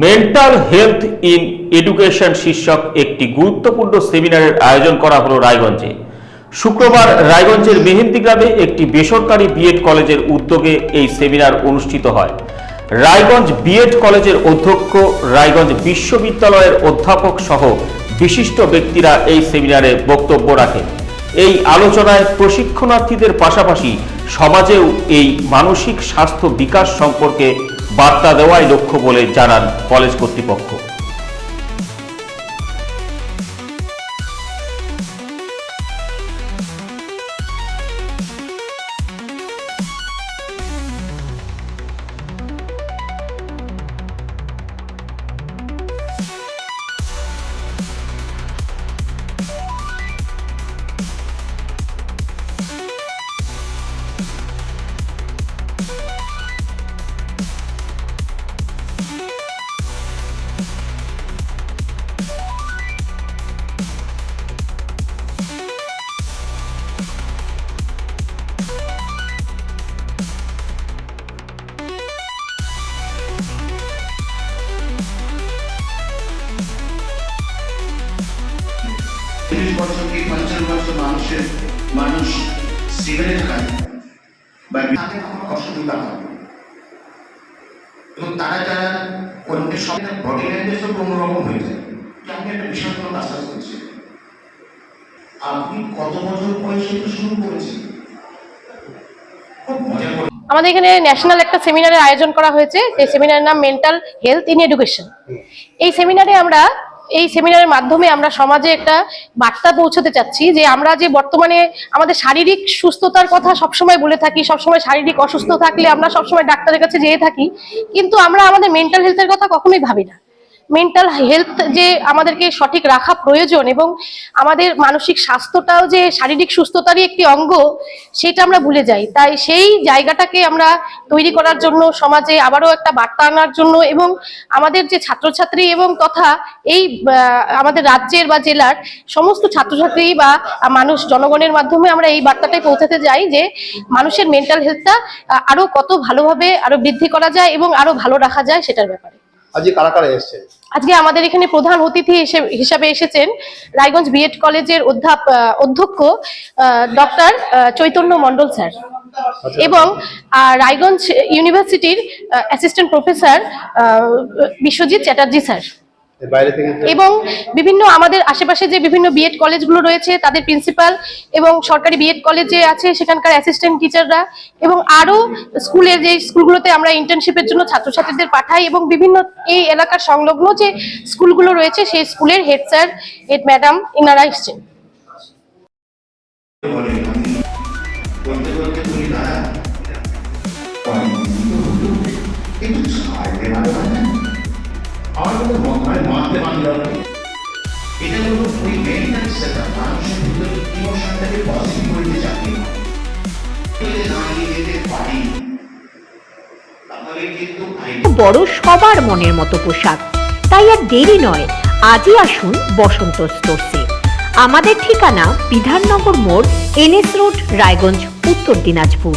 Mental health in education শীর্ষক একটি গুরুত্বপূর্ণ সেমিনারের আয়োজন করা হলো রায়গঞ্জে। শুক্রবার রায়গঞ্জের মেহেন্দি গ্রামে একটি বেসরকারি বিএড কলেজের উদ্যোগে এই সেমিনার অনুষ্ঠিত হয়। রায়গঞ্জ বিএড কলেজের অধ্যক্ষ, রায়গঞ্জ বিশ্ববিদ্যালয়ের অধ্যাপক সহ বিশিষ্ট ব্যক্তিরা এই সেমিনারে বক্তব্য রাখেন। এই আলোচনায় প্রশিক্ষণার্থীদের পাশাপাশি সমাজেও এই মানসিক স্বাস্থ্য বিকাশ সম্পর্কে বার্তা দেওয়াই লক্ষ্য বলে জানান কলেজ কর্তৃপক্ষ। বছর কি পঞ্চাশ বছর মানুষের মানুষ সিগারেট খায় বা কোনো অসুবিধা এবং তারা যারা অন্যের সঙ্গে বডি ল্যাঙ্গুয়েজও অন্যরকম হয়ে যায়। আমি একটা বিশাল কোনো কাজ করছি আপনি কত বছর বয়সে শুরু করেছেন? খুব মজা করে। আমাদের এখানে ন্যাশনাল একটা সেমিনারের আয়োজন করা হয়েছে। এই সেমিনারের নাম মেন্টাল হেলথ ইন এডুকেশন এই সেমিনারে আমরা এই সেমিনারের মাধ্যমে আমরা সমাজে একটা বার্তা পৌঁছতে চাচ্ছি যে আমরা যে বর্তমানে আমাদের শারীরিক সুস্থতার কথা সবসময় বলে থাকি, সবসময় শারীরিক অসুস্থ থাকলে আমরা সবসময় ডাক্তারের কাছে যেয়ে থাকি, কিন্তু আমরা আমাদের মেন্টাল হেলথের কথা কখনোই ভাবি না। মেন্টাল হেলথ যে আমাদেরকে সঠিক রাখা প্রয়োজন এবং আমাদের মানসিক স্বাস্থ্যটাও যে শারীরিক সুস্থতারই একটি অঙ্গ, সেটা আমরা ভুলে যাই। তাই সেই জায়গাটাকে আমরা তৈরি করার জন্য, সমাজে আবারও একটা বার্তা আনার জন্য এবং আমাদের যে ছাত্রছাত্রী এবং তথা এই আমাদের রাজ্যের বা জেলার সমস্ত ছাত্রছাত্রী বা মানুষ জনগণের মাধ্যমে আমরা এই বার্তাটাই পৌঁছাতে যাই যে মানুষের মেন্টাল হেলথটা আরও কত ভালোভাবে আরও বৃদ্ধি করা যায় এবং আরও ভালো রাখা যায় সেটার ব্যাপারে। আজকে কারা কারা এসছে আজকে আমাদের এখানে প্রধান অতিথি হিসেবে- এসেছেন রায়গঞ্জ বিএড কলেজের অধ্যাপ অধ্যক্ষ ডক্টর চৈতন্য মন্ডল স্যার এবং রায়গঞ্জ ইউনিভার্সিটির assistant professor Biswajit Chatterjee sir. এবং বিভিন্ন আমাদের আশেপাশে যে বিভিন্ন বিএড কলেজগুলো রয়েছে তাদের প্রিন্সিপাল এবং সরকারি বিএড কলেজে আছে সেখানকার অ্যাসিস্ট্যান্ট টিচাররা এবং আরও স্কুলের যে স্কুলগুলোতে আমরা ইন্টার্নশিপের জন্য ছাত্রছাত্রীদের পাঠাই এবং বিভিন্ন এই এলাকার সংলগ্ন যে স্কুলগুলো রয়েছে সেই স্কুলের হেড স্যার হেড ম্যাডাম ইনারা এসছেন। কিন্তু আমার কোনো এটা হলো মানুষের ভিতরে ইমোশনটাকে পজিটিভ চাকরি বড় সবার মনের মতো পোশাক। তাই আর দেরি নয়, আজই আসুন বসন্ত স্টোরসে আমাদের ঠিকানা বিধাননগর মোড়, এনএস রোড, রায়গঞ্জ, উত্তর দিনাজপুর।